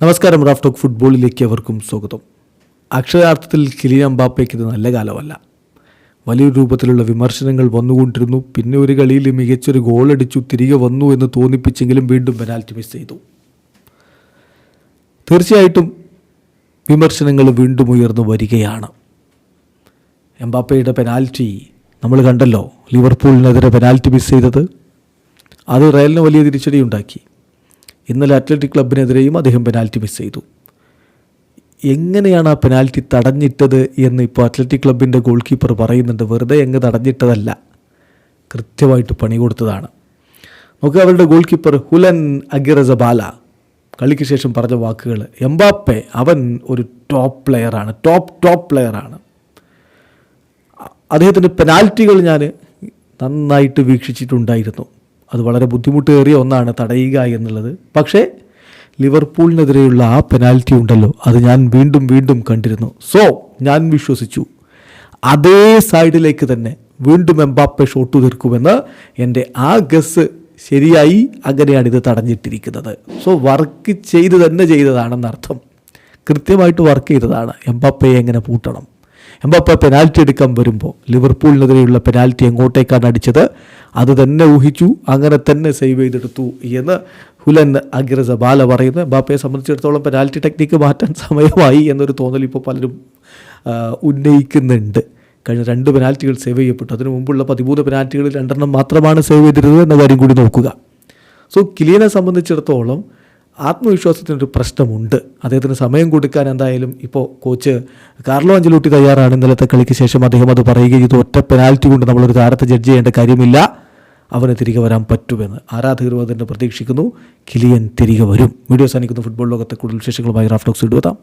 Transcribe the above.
നമസ്കാരം Raf talk ഫുട്ബോളിലേക്ക് അവർക്കും സ്വാഗതം. അക്ഷരാർത്ഥത്തിൽ കിലിയൻ അമ്പാപ്പയ്ക്ക് ഇത് നല്ല കാലമല്ല. വലിയ രൂപത്തിലുള്ള വിമർശനങ്ങൾ വന്നുകൊണ്ടിരുന്നു. പിന്നെ ഒരു കളിയിൽ മികച്ചൊരു ഗോളടിച്ചു തിരികെ വന്നു എന്ന് തോന്നിപ്പിച്ചെങ്കിലും വീണ്ടും പെനാൽറ്റി മിസ് ചെയ്തു. തീർച്ചയായിട്ടും വിമർശനങ്ങൾ വീണ്ടും ഉയർന്നു വരികയാണ്. എംബാപ്പയുടെ പെനാൽറ്റി നമ്മൾ കണ്ടല്ലോ ലിവർപൂളിനെതിരെ പെനാൽറ്റി മിസ് ചെയ്തത്. അത് റയലിന് വലിയ തിരിച്ചടി ഉണ്ടാക്കി ഇന്നലെ അത്ലറ്റിക് ക്ലബിനെതിരെയും അദ്ദേഹം പെനാൽറ്റി മിസ് ചെയ്തു. എങ്ങനെയാണ് ആ പെനാൽറ്റി തടഞ്ഞിട്ടത് എന്ന് ഇപ്പോൾ അത്ലറ്റിക് ക്ലബിന്റെ ഗോൾ കീപ്പർ പറയുന്നുണ്ട്. വെറുതെ എങ്ങ് തടഞ്ഞിട്ടതല്ല. കൃത്യമായിട്ട് പണി കൊടുത്തതാണ്. നമുക്ക് അവരുടെ ഗോൾ കീപ്പർ ഹുലൻ അഗിറസബാല. കളിക്ക് ശേഷം പറഞ്ഞ വാക്കുകൾ എംബാപ്പെ അവൻ ഒരു ടോപ്പ് പ്ലെയറാണ് ടോപ്പ് ടോപ്പ് പ്ലെയറാണ് അദ്ദേഹത്തിന്റെ പെനാൽറ്റികൾ ഞാൻ നന്നായിട്ട് വീക്ഷിച്ചിട്ടുണ്ടായിരുന്നു. അത് വളരെ ബുദ്ധിമുട്ടേറിയ ഒന്നാണ് തടയുക എന്നുള്ളത്. പക്ഷേ ലിവർപൂളിനെതിരെയുള്ള ആ പെനാൽറ്റി ഉണ്ടല്ലോ അത് ഞാൻ വീണ്ടും വീണ്ടും കണ്ടിരുന്നു. സോ ഞാൻ വിശ്വസിച്ചു. അതേ സൈഡിലേക്ക് തന്നെ വീണ്ടും എംബാപ്പെ ഷോട്ട് തീർക്കുമെന്ന് എന്റെ ആ ഗസ് ശരിയായി അങ്ങനെയാണ് ഇത് തടഞ്ഞിട്ടിരിക്കുന്നത്. സോ വർക്ക് ചെയ്ത് തന്നെ ചെയ്തതാണെന്നർത്ഥം. കൃത്യമായിട്ട് വർക്ക് ചെയ്തതാണ്. എംബാപ്പയെ എങ്ങനെ പൂട്ടണം? എംബാപ്പ പെനാൽറ്റി എടുക്കാൻ വരുമ്പോൾ ലിവർപൂളിനെതിരെയുള്ള പെനാൽറ്റി എങ്ങോട്ടേക്കാണ് അടിച്ചത്? അത് തന്നെ ഊഹിച്ചു അങ്ങനെ തന്നെ സേവ് ചെയ്തെടുത്തു എന്ന് ഹുലൻ അഗ്രസ ബാല പറയുന്നു. എംബാപ്പയെ സംബന്ധിച്ചിടത്തോളം പെനാൽറ്റി ടെക്നിക്ക് മാറ്റാൻ സമയമായി എന്നൊരു തോന്നൽ ഇപ്പോൾ പലരും ഉന്നയിക്കുന്നുണ്ട്. കഴിഞ്ഞ രണ്ട് പെനാൽറ്റികൾ സേവ് ചെയ്യപ്പെട്ടു. അതിനു മുമ്പുള്ള പതിമൂന്ന് പെനാൽറ്റികളിൽ രണ്ടെണ്ണം മാത്രമാണ് സേവ് ചെയ്തിരുന്നത് എന്ന കാര്യം കൂടി നോക്കുക. സോ കിലിയനെ സംബന്ധിച്ചിടത്തോളം ആത്മവിശ്വാസത്തിനൊരു പ്രശ്നമുണ്ട്. അദ്ദേഹത്തിന് സമയം കൊടുക്കാൻ എന്തായാലും ഇപ്പോൾ കോച്ച് കാർലോ അഞ്ചലൂട്ടി തയ്യാറാണ് ഇന്നലത്തെ കളിക്ക് ശേഷം അദ്ദേഹം അത് പറയുകയും ഇത് ഒറ്റ പെനാൽറ്റി കൊണ്ട് നമ്മളൊരു താരത്തെ ജഡ്ജ് ചെയ്യേണ്ട കാര്യമില്ല. അവന് തിരികെ വരാൻ പറ്റുമെന്ന് ആരാധകരും അതിന്റെ പ്രതീക്ഷിക്കുന്നു. കിലിയൻ തിരികെ വരും. വീഡിയോ സാധിക്കുന്ന ഫുട്ബോൾ ലോകത്തെ കൂടുതൽ വിശേഷങ്ങളുമായി റാഫ്റ്റോക്സ് ഇടുവതാം